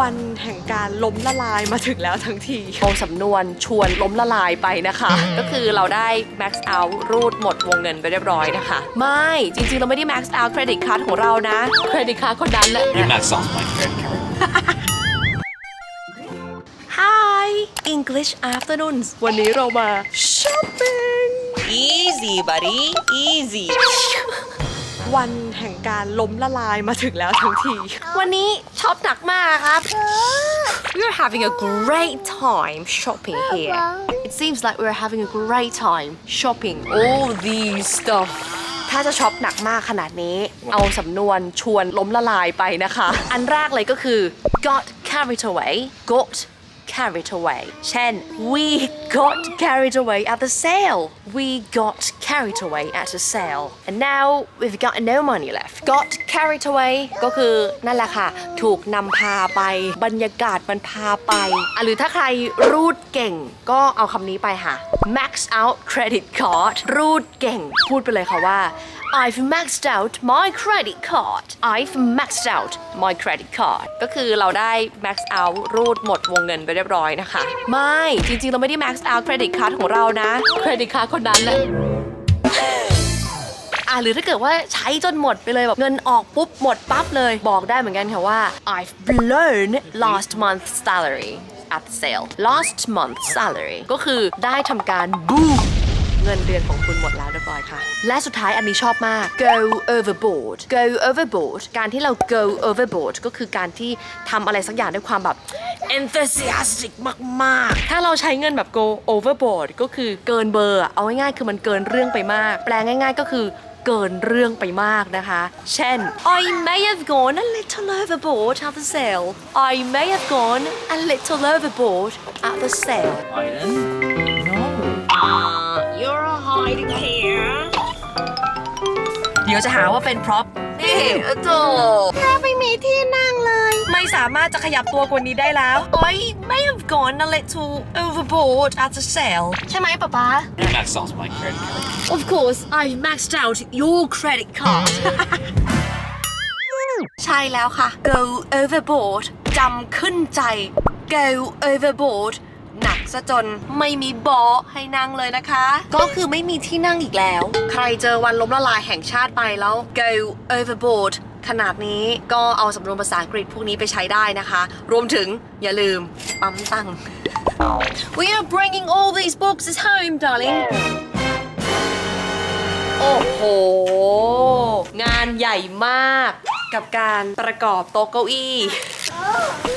วันแห่งการล้มละลายมาถึงแล้วทั้งทีเอาสำนวนชวนล้มละลายไปนะคะ ก็คือเราได้ max out รูดหมดวงเงินไปเรียบร้อยนะคะ ไม่จริงๆ เราไม่ได้ max out เครดิตค a ร์ดของเรานะเครดิตค a ร์ดคนนั้นแหละ You max out my credit card. Hi English afternoons วันนี้เรามา shopping Easy, buddy. Easy. วันแห่งการล้มละลายมาถึงแล้วทั้งที วันนี้ ช็อปหนักมากครับ We're having a great time shopping here It seems like we're having a great time shopping all these stuff ถ้าจะช็อปหนักมากขนาดนี้ เอาสำนวนชวนล้มละลายไปนะคะ อันแรกเลยก็คือ got carried away got carried away เช่น we got carried away at the sale we got carried away at the sale and now we've got no money left got carried away ก็คือนั่นแหละค่ะ ถูกนำพาไปบรรยากาศมันพาไปอะหรือถ้าใครรูดเก่งก็เอาคำนี้ไปค่ะ max out credit card รูดเก่ง พูดไปเลยค่ะว่า I've maxed out my credit card I've maxed out my credit card ก็คือเราได้ max out รูดหมดวงเงินไปเรียบร้อยนะคะ ไม่จริงๆ เราไม่ได้ max out credit card ของเรานะเครดิตค a ร์ดคนนั้นแหละอะหรือถ้าเกิดว่าใช้จนหมดไปเลยแบบเงินออกปุ๊บ หมดปั๊บเลยบอกได้เหมือนกันค่ะว่า I've blown last month's salary at the sale last month's salary ก็คือได้ทำการบูเงินเดือนของคุณหมดแล้วเรียบร้อยค่ะ และสุดท้ายอันนี้ชอบมาก go overboard go overboard การที่เรา go overboard ก็คือการที่ทำอะไรสักอย่างด้วยความแบบ enthusiastic มากๆ ถ้าเราใช้เงินแบบ go overboard ก็คือเกินเบอร์อะเอาง่ายๆคือมันเกินเรื่องไปมาก แปลง่ายๆก็คือเกินเรื่องไปมากนะคะ เช่น I may have gone a little overboard at the sale I may have gone a little overboard at the sale Aiden? Uh, you're hiding here. เดี๋ยวจะหาว่าเป็นพร็อพนี่โถแทบไม่มีที่นั่งเลย ไม่สามารถจะขยับตัวกว่านี้ได้แล้ว I may have gone a little overboard at the sale ใช่ไหมป๊าป๊า You max out my credit card. Of course I've maxed out your credit card ใช่แล้วค่ะ go overboard จำขึ้นใจ go overboard หนักซะจนไม่มีเบาะให้นั่งเลยนะคะ ก็คือไม่มีที่นั่งอีกแล้ว ใครเจอวันล้มละลายแห่งชาติไปแล้ว go overboard ขนาดนี้ก็เอาสำนวนภาษาอังกฤษพวกนี้ไปใช้ได้นะคะ รวมถึงอย่าลืมปั๊มตังค์ We are bringing all these boxes home darling โอ้โห งานใหญ่มากกับการประกอบโต๊ะเก้าอี้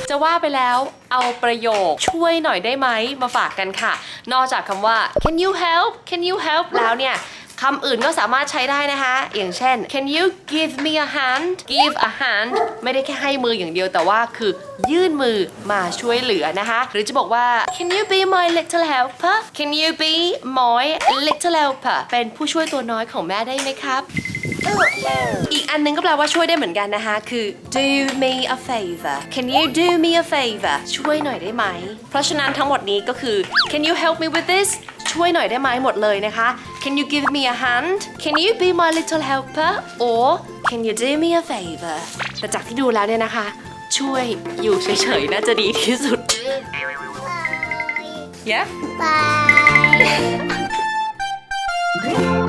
จะว่าไปแล้วเอาประโยคช่วยหน่อยได้ไหมมาฝากกันค่ะ นอกจากคำว่า can you help can you help แล้วเนี่ย คำอื่นก็สามารถใช้ได้นะคะ อย่างเช่น can you give me a hand give a hand ไม่ได้แค่ให้มืออย่างเดียวแต่ว่าคือยื่นมือมาช่วยเหลือนะคะ หรือจะบอกว่า can you be my little helper can you be my little helper เป็นผู้ช่วยตัวน้อยของแม่ได้ไหมครับอีกอันนึงก็แปลว่าช่วยได้เหมือนกันนะคะ คือ do me a favor can you do me a favor ช่วยหน่อยได้ไหม เพราะฉะนั้นทั้งหมดนี้ก็คือ can you help me with this ช่วยหน่อยได้ไหมหมดเลยนะคะ can you give me a hand can you be my little helper or can you do me a favor แต่จากที่ดูแล้วเนี่ยนะคะ ช่วยอยู่เฉยๆน่าจะดีที่สุด yeah Bye.